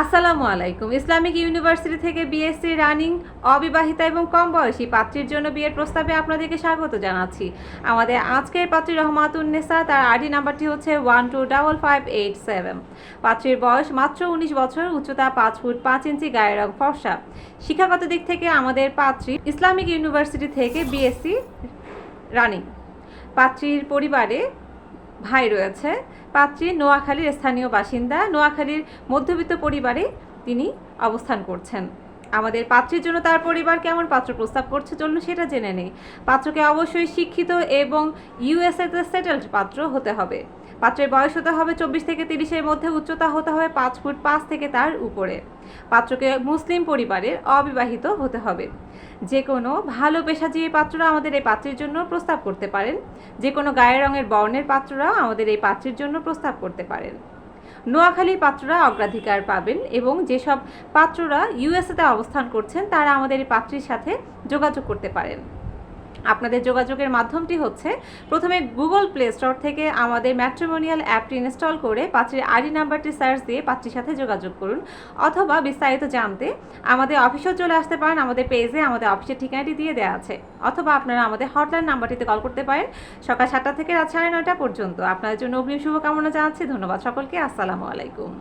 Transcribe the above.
আসসালামু আলাইকুম। Islamic university থেকে বিএসসি রানিং, অবিবাহিতা এবং কম বয়সী পাত্রীর জন্য বিয়ের প্রস্তাবে আপনাদেরকে স্বাগত জানাচ্ছি। আমাদের আজকের পাত্রী রহমাতুন্নেসা তার আইডি নাম্বারটি হচ্ছে one two double five eight seven পাত্রীর বয়স মাত্র উনিশ বছর, উচ্চতা পাঁচ ফুট পাঁচ ইঞ্চি, গায়ের রং ফর্সা। শিক্ষাগত দিক থেকে আমাদের পাত্রী ইসলামিক ইউনিভার্সিটি থেকে বিএসসি রানিং। পাত্রীর পরিবারে ভাই রয়েছে পাত্রী নোয়াখালীর স্থানীয় বাসিন্দা। নোয়াখালীর মধ্যবিত্ত পরিবারে তিনি অবস্থান করছেন। আমাদের পাত্রীর জন্য তার পরিবার কেমন পাত্র প্রস্তাব করছে চলুন সেটা জেনে নেই। পাত্রকে অবশ্যই শিক্ষিত এবং ইউএসএতে সেটেলড পাত্র হতে হবে। পাত্রের বয়স হতে হবে চব্বিশ থেকে তিরিশের মধ্যে, উচ্চতা হতে হবে পাঁচ ফুট পাঁচ থেকে তার উপরে। পাত্রকে মুসলিম পরিবারের অবিবাহিত হতে হবে। যে কোনো ভালো পেশাজীবী পাত্ররা আমাদের এই পাত্রের জন্য প্রস্তাব করতে পারেন। যে কোনো গায়ের রঙের বর্ণের পাত্ররাও আমাদের এই পাত্রের জন্য প্রস্তাব করতে পারেন। নোয়াখালী পাত্ররা অগ্রাধিকার পাবেন এবং যেসব পাত্ররা ইউএসএতে অবস্থান করছেন, তারা আমাদের এই পাত্রীর সাথে যোগাযোগ করতে পারেন। আপনাদের যোগাযোগের মাধ্যমটি হচ্ছে প্রথমে গুগল প্লে স্টোর থেকে আমাদের ম্যাট্রিমোনিয়াল অ্যাপটি ইনস্টল করে পাত্রীর আইডি নাম্বারটি সার্চ দিয়ে পাত্রীর সাথে যোগাযোগ করুন অথবা বিস্তারিত জানতে আমাদের অফিসেও চলে আসতে পারেন। আমাদের পেজে আমাদের অফিসের ঠিকানাটি দিয়ে দেওয়া আছে। অথবা আপনারা আমাদের হটলাইন নাম্বারটিতে কল করতে পারেন সকাল সাতটা থেকে রাত সাড়ে নয়টা পর্যন্ত। আপনাদের জন্য অগ্রিম শুভকামনা জানাচ্ছি। ধন্যবাদ সকলকে। আসসালামু আলাইকুম।